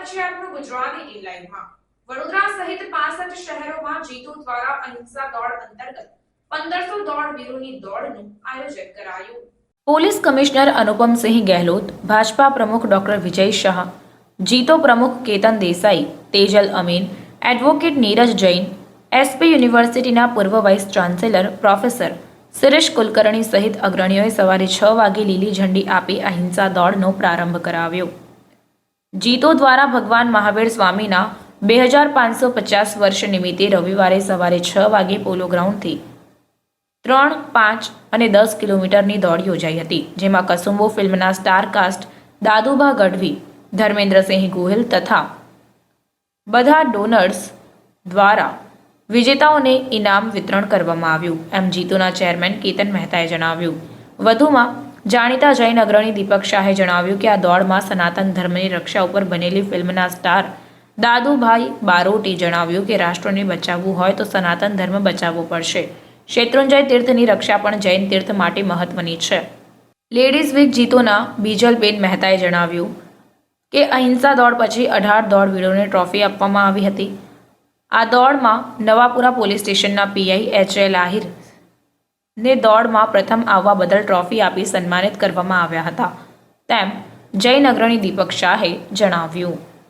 આપી લાઈવમાં વડોદરા સહિત પાસઠ શહેરોમાં જીતુ દ્વારા અહિંસા દોડ અંતર્ગત 1500 દોડ વીરોની દોડનું આયોજન કરાયું. પોલીસ કમિશનર અનુપમસિંહ ગહેલોત, ભાજપા પ્રમુખ ડોક્ટર વિજય શાહ, જીતો પ્રમુખ કેતન દેસાઈ, તેજલ અમીન, એડવોકેટ નીરજ જૈન, એસપી યુનિવર્સિટીના પૂર્વ vice chancellor professor Suresh Kulkarni સહિત અગ્રણીઓએ સવારે છ વાગે લીલી ઝંડી આપી અહિંસા દોડનો પ્રારંભ કરાવ્યો. જીતો દ્વારા ભગવાન મહાવીર સ્વામીના બે હજાર પાંચસો પચાસ વર્ષ નિમિત્તે રવિવારે સવારે છ વાગે પોલો ગ્રાઉન્ડથી ત્રણ, પાંચ અને દસ કિલોમીટરની દોડ યોજાઈ હતી, જેમાં કસુંબો ફિલ્મના સ્ટાર કાસ્ટ દાદુભા ગઢવી, ધર્મેન્દ્રસિંહ ગોહિલ તથા બધા ડોનર્સ દ્વારા વિજેતાઓને ઇનામ વિતરણ કરવામાં આવ્યું. એમ જીતુના ચેરમેન કેતન મહેતાએ જણાવ્યું. વધુમાં જાણીતા જૈન અગ્રણી દીપક શાહે જણાવ્યું કે આ દોડમાં સનાતન ધર્મની રક્ષા ઉપર બનેલી ફિલ્મના સ્ટાર દાદુભાઈ બારોટી જણાવ્યું કે રાષ્ટ્રને બચાવવું હોય તો સનાતન ધર્મ બચાવવો પડશે. શેત્રુંજય તીર્થની રક્ષા પણ જૈન તીર્થ માટે મહત્વની છે. લેડીઝ વીક જીતોના બીજલબેન મહેતાએ જણાવ્યું કે અહિંસા દોડ પછી અઢાર દોડવીરોને ટ્રોફી આપવામાં આવી હતી. આ દોડમાં નવાપુરા પોલીસ સ્ટેશનના પીઆઈ એચ એલ આહિર ને દોડમાં પ્રથમ આવવા બદલ ટ્રોફી આપી સન્માનિત કરવામાં આવ્યા હતા. તેમ જૈન અગ્રણી દીપક શાહે જણાવ્યું.